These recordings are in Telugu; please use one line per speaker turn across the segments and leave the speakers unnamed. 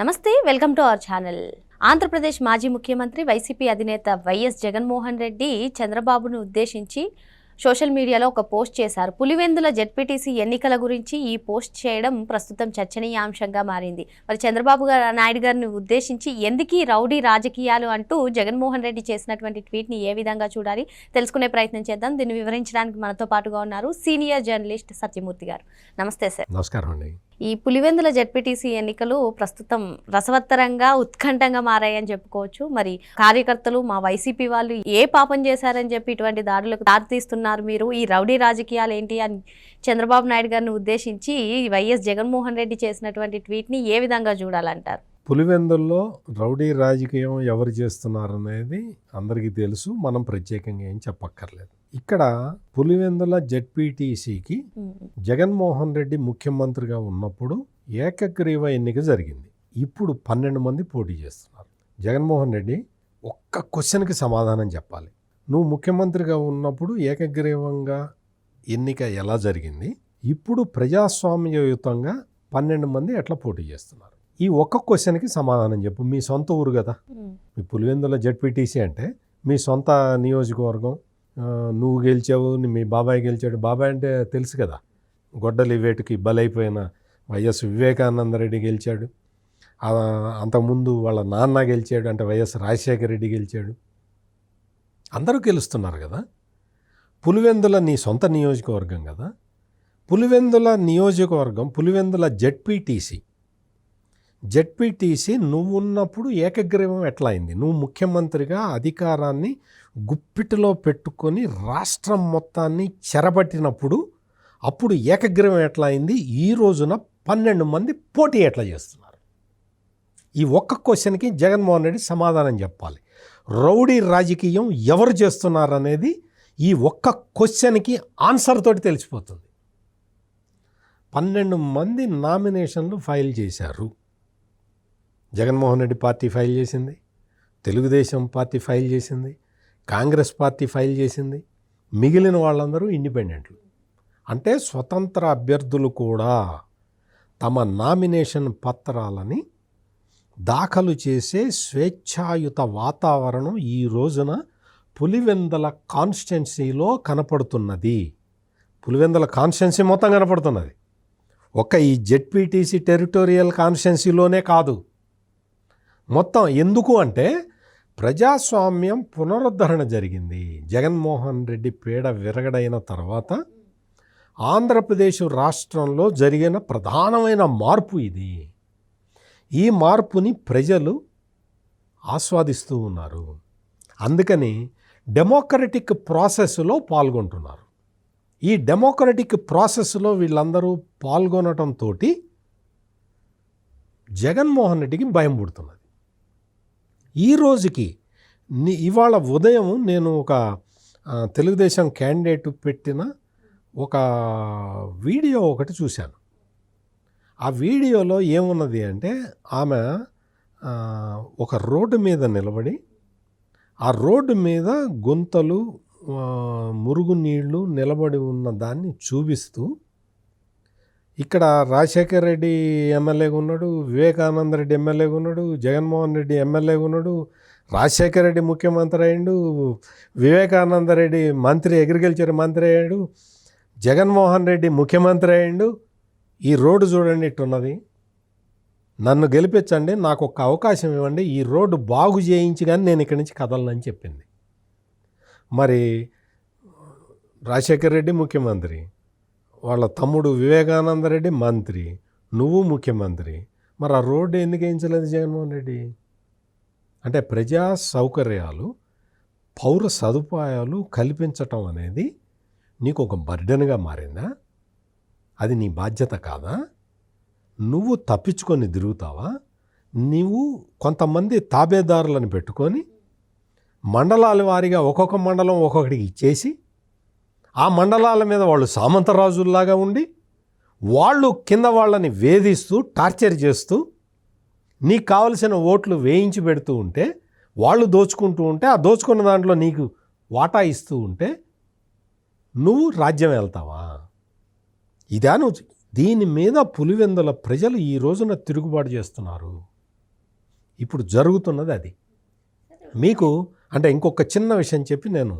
నమస్తే welcome to our channel. Andhra Pradesh మాజీ ముఖ్యమంత్రి వైసీపీ అధినేత వైఎస్ జగన్మోహన్ రెడ్డి చంద్రబాబును ఉద్దేశించి సోషల్ మీడియాలో ఒక పోస్ట్ చేశారు. పులివెందుల జెడ్పీటీసీ ఎన్నికల గురించి ఈ పోస్ట్ చేయడం ప్రస్తుతం చర్చనీయాంశంగా మారింది. మరి చంద్రబాబు నాయుడు గారిని ఉద్దేశించి ఎందుకు రౌడీ రాజకీయాలు అంటూ జగన్మోహన్ రెడ్డి చేసినటువంటి ట్వీట్ని ఏ విధంగా చూడాలి తెలుసుకునే ప్రయత్నం చేద్దాం. దీన్ని వివరించడానికి మనతో పాటుగా ఉన్నారు సీనియర్ జర్నలిస్ట్ సత్యమూర్తి గారు. నమస్తే సార్.
నమస్కారం అండి.
ఈ పులివెందుల జెడ్పీటీసీ ఎన్నికలు ప్రస్తుతం రసవత్తరంగా ఉత్కంఠంగా మారాయని చెప్పుకోవచ్చు. మరి కార్యకర్తలు మా వైసీపీ వాళ్ళు ఏ పాపం చేశారని చెప్పి ఇటువంటి దాడులకు దారితీస్తున్నారు మీరు? ఈ రౌడీ రాజకీయాలు ఏంటి అని చంద్రబాబు నాయుడు గారిని ఉద్దేశించి వైఎస్ జగన్మోహన్ రెడ్డి చేసినటువంటి ట్వీట్ని ఏ విధంగా చూడాలంటారు?
పులివెందుల్లో రౌడీ రాజకీయం ఎవరు చేస్తున్నారనేది అందరికీ తెలుసు. మనం ప్రత్యేకంగా ఏం చెప్పక్కర్లేదు. ఇక్కడ పులివెందుల జెడ్పీటీసీకి జగన్మోహన్ రెడ్డి ముఖ్యమంత్రిగా ఉన్నప్పుడు ఏకగ్రీవ ఎన్నిక జరిగింది. ఇప్పుడు పన్నెండు మంది పోటీ చేస్తున్నారు. జగన్మోహన్ రెడ్డి ఒక్క క్వశ్చన్కి సమాధానం చెప్పాలి. నువ్వు ముఖ్యమంత్రిగా ఉన్నప్పుడు ఏకగ్రీవంగా ఎన్నిక ఎలా జరిగింది? ఇప్పుడు ప్రజాస్వామ్యయుతంగా పన్నెండు మంది ఎట్లా పోటీ చేస్తున్నారు? ఈ ఒక్క క్వశ్చన్కి సమాధానం చెప్పు. మీ సొంత ఊరు కదా. మీ పులివెందుల జెడ్పీటీసీ అంటే మీ సొంత నియోజకవర్గం నువ్వు గెలిచావు మీ బాబాయ్ గెలిచాడు. బాబాయ్ అంటే తెలుసు కదా గొడ్డలి వేటుకి బలైపోయిన వైఎస్ వివేకానంద రెడ్డి గెలిచాడు. అంతకుముందు వాళ్ళ నాన్న గెలిచాడు అంటే వైఎస్ రాజశేఖర రెడ్డి గెలిచాడు. అందరూ గెలుస్తున్నారు కదా. పులివెందుల నీ సొంత నియోజకవర్గం కదా. పులివెందుల నియోజకవర్గం పులివెందుల జెడ్పీటీసీ. జెడ్పీటీసీ నువ్వు ఉన్నప్పుడు ఏకగ్రీవం ఎట్లా అయింది? నువ్వు ముఖ్యమంత్రిగా అధికారాన్ని గుప్పిటిలో పెట్టుకొని రాష్ట్రం మొత్తాన్ని చెరబట్టినప్పుడు అప్పుడు ఏకగ్రీవం ఎట్లా అయింది? ఈ రోజున పన్నెండు మంది పోటీ ఎట్లా చేస్తున్నారు? ఈ ఒక్క క్వశ్చన్కి జగన్మోహన్ రెడ్డి సమాధానం చెప్పాలి. రౌడీ రాజకీయం ఎవరు చేస్తున్నారు అనేది ఈ ఒక్క క్వశ్చన్కి ఆన్సర్ తోటి తెలిసిపోతుంది. పన్నెండు మంది నామినేషన్లు ఫైల్ చేశారు. జగన్మోహన్ రెడ్డి పార్టీ ఫైల్ చేసింది. తెలుగుదేశం పార్టీ ఫైల్ చేసింది. కాంగ్రెస్ పార్టీ ఫైల్ చేసింది. మిగిలిన వాళ్ళందరూ ఇండిపెండెంట్లు. అంటే స్వతంత్ర అభ్యర్థులు కూడా తమ నామినేషన్ పత్రాలని దాఖలు చేసే స్వేచ్ఛాయుత వాతావరణం ఈ రోజున పులివెందల కాన్స్టిట్యున్సీలో కనపడుతున్నది. పులివెందల కాన్స్టిట్యున్సీ మొత్తం కనపడుతున్నది. ఒక ఈ జెడ్పీటీసీ టెరిటోరియల్ కాన్స్టిట్యున్సీలోనే కాదు. మొత్తం ఎందుకు అంటే ప్రజాస్వామ్యం పునరుద్ధరణ జరిగింది. జగన్మోహన్ రెడ్డి పీడ విరగడైన తర్వాత ఆంధ్రప్రదేశ్ రాష్ట్రంలో జరిగిన ప్రధానమైన మార్పు ఇది. ఈ మార్పుని ప్రజలు ఆస్వాదిస్తూ ఉన్నారు. అందుకని డెమోక్రటిక్ ప్రాసెస్లో పాల్గొంటున్నారు. ఈ డెమోక్రటిక్ ప్రాసెస్లో వీళ్ళందరూ పాల్గొనటంతో జగన్మోహన్ రెడ్డికి భయం పుడుతున్నది. ఈ రోజుకి ఇవాళ ఉదయం నేను ఒక తెలుగుదేశం క్యాండిడేట్ పెట్టిన ఒక వీడియో ఒకటి చూశాను. ఆ వీడియోలో ఏమున్నది అంటే ఆమె ఒక రోడ్డు మీద నిలబడి ఆ రోడ్డు మీద గుంతలు మురుగునీళ్ళు నిలబడి ఉన్న దాన్ని చూపిస్తూ ఇక్కడ రాజశేఖర్ రెడ్డి ఎమ్మెల్యేగా ఉన్నాడు వివేకానంద రెడ్డి ఎమ్మెల్యేగా ఉన్నాడు జగన్మోహన్ రెడ్డి ఎమ్మెల్యేగా ఉన్నాడు రాజశేఖర్ రెడ్డి ముఖ్యమంత్రి అయ్యాడు వివేకానంద రెడ్డి మంత్రి అగ్రికల్చర్ మంత్రి అయ్యాడు జగన్మోహన్ రెడ్డి ముఖ్యమంత్రి అయ్యాడు. ఈ రోడ్డు చూడండి ఇట్టున్నది. నన్ను గెలిపించండి నాకు ఒక అవకాశం ఇవ్వండి ఈ రోడ్డు బాగు చేయించి కానీ నేను ఇక్కడి నుంచి కదలనని చెప్పింది. మరి రాజశేఖర్ రెడ్డి ముఖ్యమంత్రి వాళ్ళ తమ్ముడు వివేకానంద రెడ్డి మంత్రి నువ్వు ముఖ్యమంత్రి. మరి ఆ రోడ్డు ఎందుకు వేయించలేదు జగన్మోహన్ రెడ్డి? అంటే ప్రజా సౌకర్యాలు పౌర సదుపాయాలు కల్పించటం అనేది నీకు ఒక బర్డెన్గా మారిందా? అది నీ బాధ్యత కాదా? నువ్వు తప్పించుకొని తిరుగుతావా? నీవు కొంతమంది తాబేదారులను పెట్టుకొని మండలాల వారీగా ఒక్కొక్క మండలం ఒక్కొక్కడికి ఇచ్చేసి ఆ మండలాల మీద వాళ్ళు సామంతరాజుల్లాగా ఉండి వాళ్ళు కింద వాళ్ళని వేధిస్తూ టార్చర్ చేస్తూ నీకు కావలసిన ఓట్లు వేయించి పెడుతూ ఉంటే వాళ్ళు దోచుకుంటూ ఉంటే ఆ దోచుకున్న దాంట్లో నీకు వాటా ఇస్తూ ఉంటే నువ్వు రాజ్యం వెళ్తావా? ఇదా నువ్వు దీని మీద పులివెందుల ప్రజలు ఈ రోజున తిరుగుబాటు చేస్తున్నారు. ఇప్పుడు జరుగుతున్నది అది. మీకు అంటే ఇంకొక చిన్న విషయం చెప్పి నేను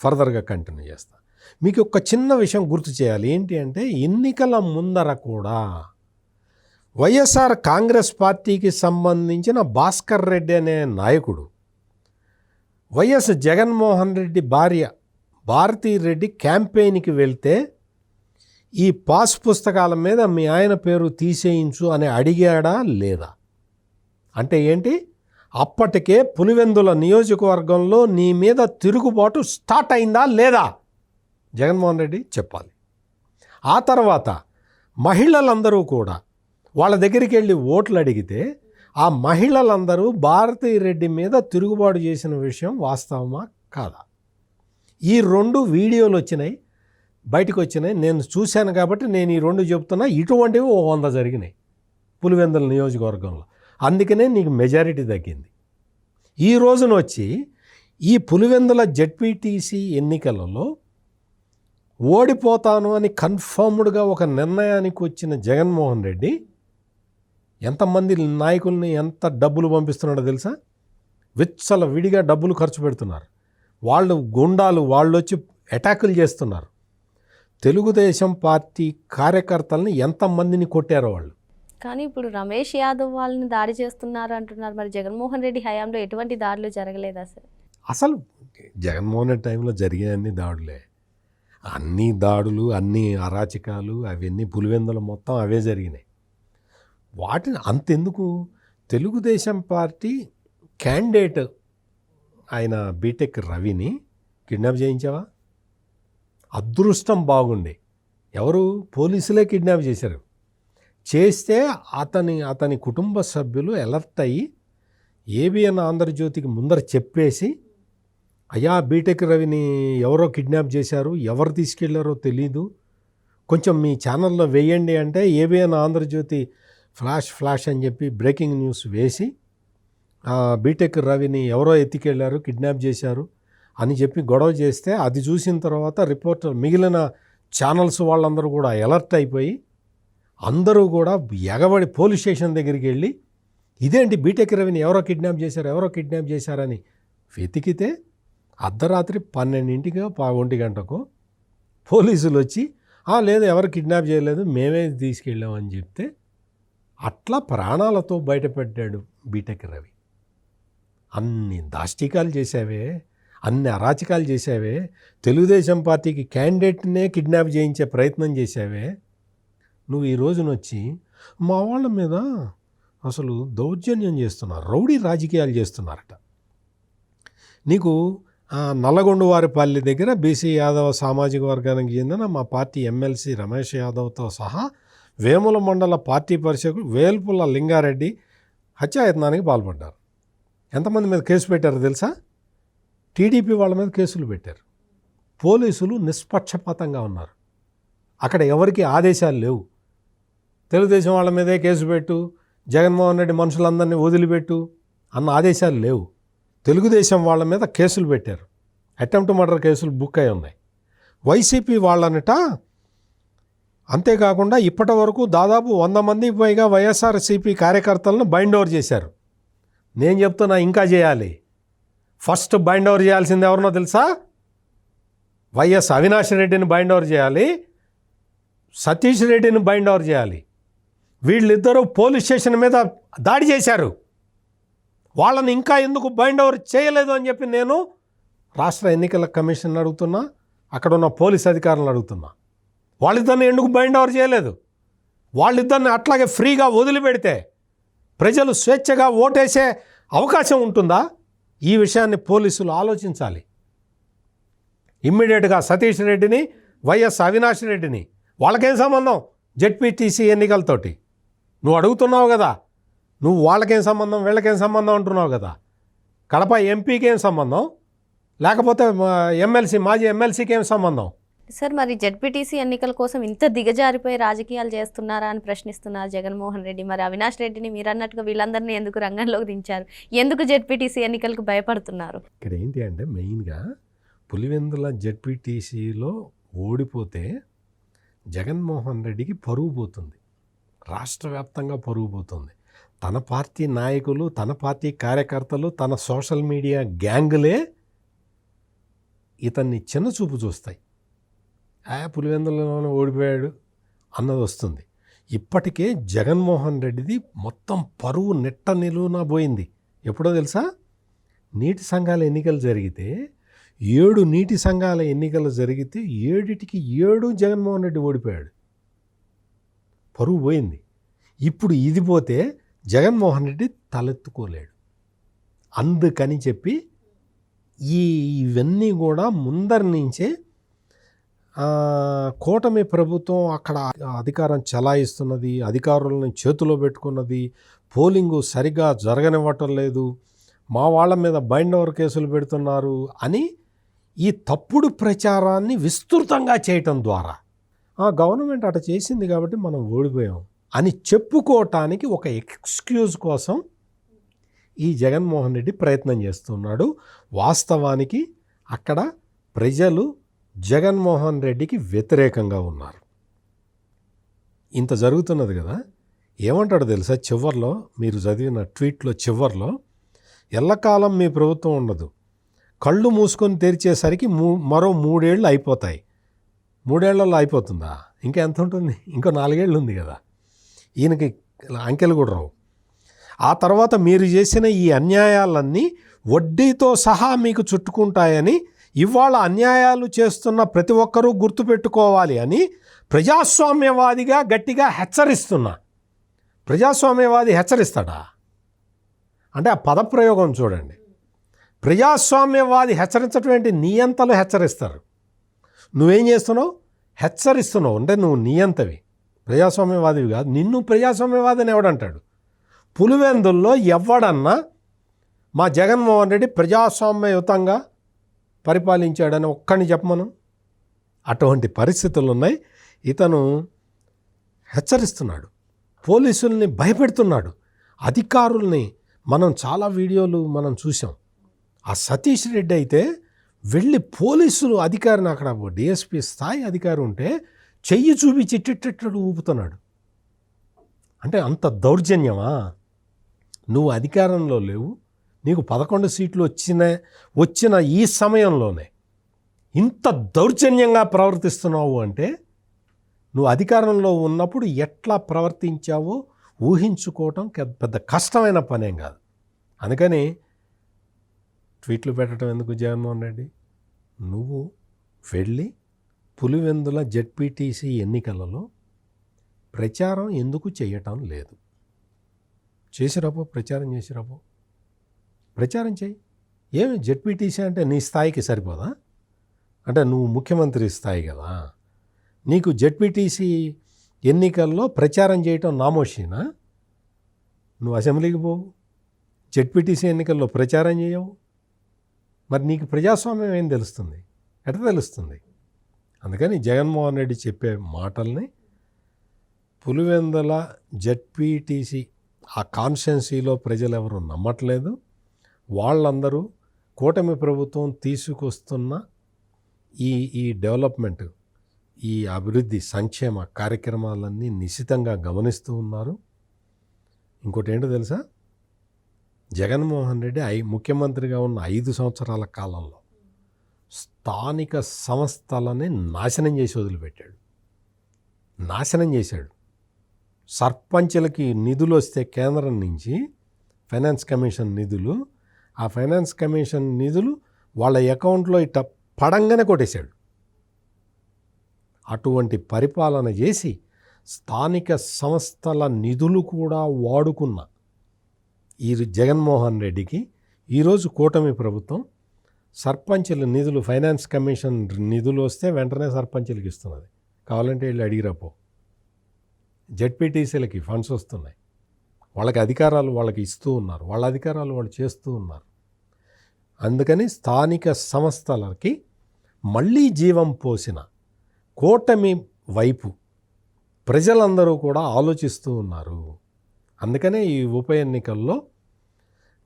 ఫర్దర్గా కంటిన్యూ చేస్తాను మీకు ఒక చిన్న విషయం గుర్తు చేయాలి. ఏంటి అంటే ఎన్నికల ముందర కూడా వైఎస్ఆర్ కాంగ్రెస్ పార్టీకి సంబంధించిన భాస్కర్ రెడ్డి అనే నాయకుడు వైఎస్ జగన్మోహన్ రెడ్డి భార్య భారతీ రెడ్డి క్యాంపెయిన్కి వెళ్తే ఈ పాస్ పుస్తకాల మీద మీ ఆయన పేరు తీసేయించు అని అడిగాడా లేదా? అంటే ఏంటి? అప్పటికే పులివెందుల నియోజకవర్గంలో నీ మీద తిరుగుబాటు స్టార్ట్ అయిందా లేదా? జగన్మోహన్ రెడ్డి చెప్పాలి. ఆ తర్వాత మహిళలందరూ కూడా వాళ్ళ దగ్గరికి వెళ్ళి ఓట్లు అడిగితే ఆ మహిళలందరూ భారతీ రెడ్డి మీద తిరుగుబాటు చేసిన విషయం వాస్తవమా కాదా? ఈ రెండు వీడియోలు వచ్చినాయి బయటకు వచ్చినాయి. నేను చూశాను కాబట్టి నేను ఈ రెండు చెప్తున్నా. ఇటువంటివి ఓ వంద జరిగినాయి పులివెందుల నియోజకవర్గంలో. అందుకనే నీకు మెజారిటీ తగ్గింది. ఈ రోజున వచ్చి ఈ పులివెందుల జడ్పీటీసీ ఎన్నికలలో ఓడిపోతాను అని కన్ఫర్మ్డ్గా ఒక నిర్ణయానికి వచ్చిన జగన్మోహన్ రెడ్డి ఎంతమంది నాయకుల్ని ఎంత డబ్బులు పంపిస్తున్నాడో తెలుసా? విచ్చల విడిగా డబ్బులు ఖర్చు పెడుతున్నారు. వాళ్ళు గుండాలు వాళ్ళు వచ్చి అటాకులు చేస్తున్నారు. తెలుగుదేశం పార్టీ కార్యకర్తల్ని ఎంతమందిని కొట్టారో వాళ్ళు.
కానీ ఇప్పుడు రమేష్ యాదవ్ వాళ్ళని దాడి చేస్తున్నారు అంటున్నారు. మరి జగన్మోహన్ రెడ్డి హయాంలో ఎటువంటి దాడులు జరగలేదా సార్?
అసలు జగన్మోహన్ రెడ్డి టైంలో జరిగే అన్ని దాడులే. అన్ని దాడులు అన్ని అరాచకాలు అవన్నీ పులివెందులు మొత్తం అవే జరిగినాయి. వాటిని అంతెందుకు? తెలుగుదేశం పార్టీ క్యాండిడేట్ ఆయన బీటెక్ రవిని కిడ్నాప్ చేయించావా? అదృష్టం బాగుండే. ఎవరు? పోలీసులే కిడ్నాప్ చేశారు. చేస్తే అతని అతని కుటుంబ సభ్యులు ఎలర్ట్ అయ్యి ఏబిఎన్ ఆంధ్రజ్యోతికి ముందర చెప్పేసి అయ్యా బీటెక్ రవిని ఎవరో కిడ్నాప్ చేశారు ఎవరు తీసుకెళ్ళారో తెలీదు. కొంచెం మీ ఛానల్లో వేయండి అంటే ఏబిఎన్ ఆంధ్రజ్యోతి ఫ్లాష్ ఫ్లాష్ అని చెప్పి బ్రేకింగ్ న్యూస్ వేసి బీటెక్ రవిని ఎవరో ఎత్తికెళ్ళారు కిడ్నాప్ చేశారు అని చెప్పి గొడవ చేస్తే అది చూసిన తర్వాత రిపోర్టర్ మిగిలిన ఛానల్స్ వాళ్ళందరూ కూడా అలర్ట్ అయిపోయి అందరూ కూడా ఎగబడి పోలీస్ స్టేషన్ దగ్గరికి వెళ్ళి ఇదేంటి బీటెక్ రవిని ఎవరో కిడ్నాప్ చేశారు ఎవరో కిడ్నాప్ చేశారని వెతికితే అర్ధరాత్రి పన్నెండింటికి ఒంటి గంటకు పోలీసులు వచ్చి లేదు ఎవరు కిడ్నాప్ చేయలేదు మేమే తీసుకెళ్ళామని చెప్తే అట్లా ప్రాణాలతో బయటపెట్టాడు బీటెక్ రవి. అన్ని దాష్టికాలు చేసావే అన్ని అరాచకాలు చేసావే తెలుగుదేశం పార్టీకి క్యాండిడేట్నే కిడ్నాప్ చేయించే ప్రయత్నం చేసావే నువ్వు ఈ రోజునొచ్చి మా వాళ్ళ మీద అసలు దౌర్జన్యం చేస్తున్నారు రౌడీ రాజకీయాలు చేస్తున్నారట. నీకు నల్లగొండవారిపల్లి దగ్గర బీసీ యాదవ సామాజిక వర్గానికి చెందిన మా పార్టీ ఎమ్మెల్సీ రమేష్ యాదవ్తో సహా వేముల మండల పార్టీ పరిషకుడు వేల్పుల లింగారెడ్డి హత్యాయత్నానికి పాల్పడ్డారు. ఎంతమంది మీద కేసు పెట్టారు తెలుసా? టీడీపీ వాళ్ళ మీద కేసులు పెట్టారు. పోలీసులు నిష్పక్షపాతంగా ఉన్నారు. అక్కడ ఎవరికి ఆదేశాలు లేవు. తెలుగుదేశం వాళ్ళ మీదే కేసు పెట్టు జగన్మోహన్ రెడ్డి మనుషులందరినీ వదిలిపెట్టు అన్న ఆదేశాలు లేవు. తెలుగుదేశం వాళ్ళ మీద కేసులు పెట్టారు. అటెంప్ట్ మర్డర్ కేసులు బుక్ అయి ఉన్నాయి. వైసీపీ వాళ్ళనట అంతేకాకుండా ఇప్పటి వరకు దాదాపు వంద మందికి పైగా వైఎస్ఆర్సీపీ కార్యకర్తలను బైండ్ ఓవర్ చేశారు. నేను చెప్తున్నా ఇంకా చేయాలి. ఫస్ట్ బైండ్ ఓవర్ చేయాల్సింది ఎవరినో తెలుసా? వైఎస్ అవినాష్ రెడ్డిని బైండ్ ఓవర్ చేయాలి. సతీష్ రెడ్డిని బైండ్ ఓవర్ చేయాలి. వీళ్ళిద్దరూ పోలీస్ స్టేషన్ మీద దాడి చేశారు. వాళ్ళని ఇంకా ఎందుకు బైండ్ ఓవర్ చేయలేదు అని చెప్పి నేను రాష్ట్ర ఎన్నికల కమిషన్ అడుగుతున్నా అక్కడ ఉన్న పోలీస్ అధికారులను అడుగుతున్నా. వాళ్ళిద్దరిని ఎందుకు బైండ్ ఓవర్ చేయలేదు? వాళ్ళిద్దరిని అట్లాగే ఫ్రీగా వదిలిపెడితే ప్రజలు స్వేచ్ఛగా ఓటేసే అవకాశం ఉంటుందా? ఈ విషయాన్ని పోలీసులు ఆలోచించాలి. ఇమ్మీడియట్గా సతీష్ రెడ్డిని వైఎస్ అవినాష్ రెడ్డిని వాళ్ళకేం సంబంధం? జెడ్పీటీసీ ఎన్నికలతోటి. నువ్వు అడుగుతున్నావు కదా నువ్వు వాళ్ళకేం సంబంధం వీళ్ళకేం సంబంధం అంటున్నావు కదా? కడప ఎంపీకి ఏం సంబంధం? లేకపోతే ఎమ్మెల్సీ మాజీ ఎమ్మెల్సీకి ఏం సంబంధం?
సార్ మరి జడ్పీటీసీ ఎన్నికల కోసం ఇంత దిగజారిపోయి రాజకీయాలు చేస్తున్నారా అని ప్రశ్నిస్తున్నారు జగన్మోహన్ రెడ్డి. మరి అవినాష్ రెడ్డిని మీరు అన్నట్టుగా వీళ్ళందరినీ ఎందుకు రంగంలోకి దించారు? ఎందుకు జడ్పీటీసీ ఎన్నికలకు భయపడుతున్నారు?
ఇక్కడ ఏంటి అంటే మెయిన్గా పులివెందుల జెడ్పీటీసీలో ఓడిపోతే జగన్మోహన్ రెడ్డికి పరుగు పోతుంది. రాష్ట్ర వ్యాప్తంగా పరుగు పోతుంది. తన పార్టీ నాయకులు తన పార్టీ కార్యకర్తలు తన సోషల్ మీడియా గ్యాంగులే ఇతన్ని చిన్న చూపు చూస్తాయి. ఆ పులివెందులలోనే ఓడిపోయాడు అన్నది వస్తుంది. ఇప్పటికే జగన్మోహన్ రెడ్డిది మొత్తం పరువు నెట్ట నిలువునా పోయింది. ఎప్పుడో తెలుసా? నీటి సంఘాల ఎన్నికలు జరిగితే ఏడు నీటి సంఘాల ఎన్నికలు జరిగితే ఏడిటికి ఏడు జగన్మోహన్ రెడ్డి ఓడిపోయాడు. పరువు పోయింది. ఇప్పుడు ఇది పోతే జగన్మోహన్ రెడ్డి తలెత్తుకోలేడు. అందుకని చెప్పి ఈ ఇవన్నీ కూడా ముందరి నుంచే కూటమి ప్రభుత్వం అక్కడ అధికారం చలాయిస్తున్నది అధికారులను చేతిలో పెట్టుకున్నది పోలింగు సరిగా జరగనివ్వటం లేదు మా వాళ్ళ మీద బైండ్ ఓవర్ కేసులు పెడుతున్నారు అని ఈ తప్పుడు ప్రచారాన్ని విస్తృతంగా చేయటం ద్వారా. ఆ గవర్నమెంట్ అట చేసింది కాబట్టి మనం ఓడిపోయాం. అని చెప్పుకోవటానికి ఒక ఎక్స్క్యూజ్ కోసం ఈ జగన్మోహన్ రెడ్డి ప్రయత్నం చేస్తున్నాడు. వాస్తవానికి అక్కడ ప్రజలు జగన్మోహన్ రెడ్డికి వ్యతిరేకంగా ఉన్నారు. ఇంత జరుగుతున్నది కదా? ఏమంటాడు తెలుసా? చివర్లో మీరు చదివిన ట్వీట్లో చివర్లో ఎల్లకాలం మీ ప్రభుత్వం ఉండదు. కళ్ళు మూసుకొని తెరిచేసరికి మూ మరో మూడేళ్ళు అయిపోతాయి. మూడేళ్ళలో అయిపోతుందా? ఇంకా ఎంత ఉంటుంది? ఇంకో నాలుగేళ్ళు ఉంది కదా. ఈయనకి అంకెలు కూడా రావు. ఆ తర్వాత మీరు చేసిన ఈ అన్యాయాలన్నీ వడ్డీతో సహా మీకు చుట్టుకుంటాయని ఇవాళ అన్యాయాలు చేస్తున్న ప్రతి ఒక్కరూ గుర్తుపెట్టుకోవాలి అని ప్రజాస్వామ్యవాదిగా గట్టిగా హెచ్చరిస్తున్నా. ప్రజాస్వామ్యవాది హెచ్చరిస్తాడా? అంటే ఆ పదప్రయోగం చూడండి. ప్రజాస్వామ్యవాది హెచ్చరించటువంటి నియంతలు హెచ్చరిస్తారు. నువ్వేం చేస్తున్నావు? హెచ్చరిస్తున్నావు. అంటే నువ్వు నియంతవి. ప్రజాస్వామ్యవాదివి కాదు. నిన్ను ప్రజాస్వామ్యవాదిని ఎవడంటాడు? పులివెందుల్లో ఎవడన్నా మా జగన్మోహన్ రెడ్డి ప్రజాస్వామ్యయుతంగా పరిపాలించాడని ఒక్కడిని చెప్పమను? అటువంటి పరిస్థితులు ఉన్నాయి ఇతను హెచ్చరిస్తున్నాడు. పోలీసుల్ని భయపెడుతున్నాడు. అధికారుల్ని మనం చాలా వీడియోలు మనం చూసాం ఆ సతీష్ రెడ్డి అయితే వెళ్ళి పోలీసులు అధికారిని అక్కడ డిఎస్పి స్థాయి అధికారి ఉంటే చెయ్యి చూపించి ఇట్టిట్టు ఊపుతున్నాడు. అంటే అంత దౌర్జన్యమా? నువ్వు అధికారంలో లేవు. నీకు పదకొండు సీట్లు వచ్చిన వచ్చిన ఈ సమయంలోనే ఇంత దౌర్జన్యంగా ప్రవర్తిస్తున్నావు అంటే నువ్వు అధికారంలో ఉన్నప్పుడు ఎట్లా ప్రవర్తించావో ఊహించుకోవటం పెద్ద కష్టమైన పనేం కాదు. అందుకని ట్వీట్లు పెట్టడం ఎందుకు జగన్మోహన్ రెడ్డి? నువ్వు వెళ్ళి పులివెందుల జెడ్పీటీసీ ఎన్నికలలో ప్రచారం ఎందుకు చేయటం లేదు? చేసిరాపో ప్రచారం చేసిరాపో. ప్రచారం చేయి. ఏమి జెడ్పీటీసీ అంటే నీ స్థాయికి సరిపోదా? అంటే నువ్వు ముఖ్యమంత్రి స్థాయి కదా. నీకు జెడ్పీటీసీ ఎన్నికల్లో ప్రచారం చేయటం నామోషీనా? నువ్వు అసెంబ్లీకి పోవు. జెడ్పీటీసీ ఎన్నికల్లో ప్రచారం చేయవు. మరి నీకు ప్రజాస్వామ్యం ఏం తెలుస్తుంది? ఎట తెలుస్తుంది? అందుకని జగన్మోహన్ రెడ్డి చెప్పే మాటల్ని పులివెందల జెడ్పీటీసీ ఆ కాన్స్టెన్సీలో ప్రజలు ఎవరు నమ్మట్లేదు. వాళ్ళందరూ కూటమి ప్రభుత్వం తీసుకొస్తున్న ఈ ఈ డెవలప్మెంట్ ఈ అభివృద్ధి సంక్షేమ కార్యక్రమాలన్నీ నిశితంగా గమనిస్తూ ఉన్నారు. ఇంకోటి ఏంటో తెలుసా? జగన్మోహన్ రెడ్డి ఐ ముఖ్యమంత్రిగా ఉన్న ఐదు సంవత్సరాల కాలంలో స్థానిక సంస్థలని నాశనం చేసి వదిలిపెట్టాడు. నాశనం చేశాడు. సర్పంచులకి నిధులు వస్తే కేంద్రం నుంచి ఫైనాన్స్ కమిషన్ నిధులు ఆ ఫైనాన్స్ కమిషన్ నిధులు వాళ్ళ అకౌంట్లో ఇట్ట పడంగానే కొట్టేశాడు. అటువంటి పరిపాలన చేసి స్థానిక సంస్థల నిధులు కూడా వాడుకున్న ఈ జగన్మోహన్ రెడ్డికి ఈరోజు కూటమి ప్రభుత్వం సర్పంచుల నిధులు ఫైనాన్స్ కమిషన్ నిధులు వస్తే వెంటనే సర్పంచులకు ఇస్తున్నది. కావాలంటే వీళ్ళు అడిగిరాపో జెడ్పీటీసీలకి ఫండ్స్ వస్తున్నాయి. వాళ్ళకి అధికారాలు వాళ్ళకి ఇస్తూ ఉన్నారు. వాళ్ళ అధికారాలు వాళ్ళు చేస్తూ ఉన్నారు. అందుకని స్థానిక సంస్థలకి మళ్ళీ జీవం పోసిన కూటమి వైపు ప్రజలందరూ కూడా ఆలోచిస్తూ ఉన్నారు. అందుకనే ఈ ఉప ఎన్నికల్లో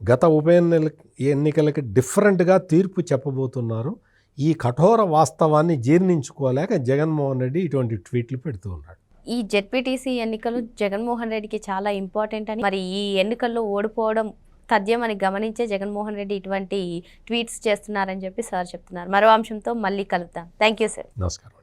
గత ఉప ఎన్నిక ఎన్నికలకి డిఫరెంట్గా తీర్పు చెప్పబోతున్నారు. ఈ కఠోర వాస్తవాన్ని జీర్ణించుకోలేక జగన్మోహన్ రెడ్డి ఇటువంటి ట్వీట్లు పెడుతూ ఉన్నాడు.
ఈ జెడ్పీటీసీ ఎన్నికలు జగన్మోహన్ రెడ్డికి చాలా ఇంపార్టెంట్ అని మరి ఈ ఎన్నికల్లో ఓడిపోవడం తథ్యం అని గమనించే జగన్మోహన్ రెడ్డి ఇటువంటి ట్వీట్స్ చేస్తున్నారని చెప్పి సార్ చెప్తున్నారు. మరో అంశంతో మళ్ళీ కలుద్దాం. Thank you sir.
నమస్కారం.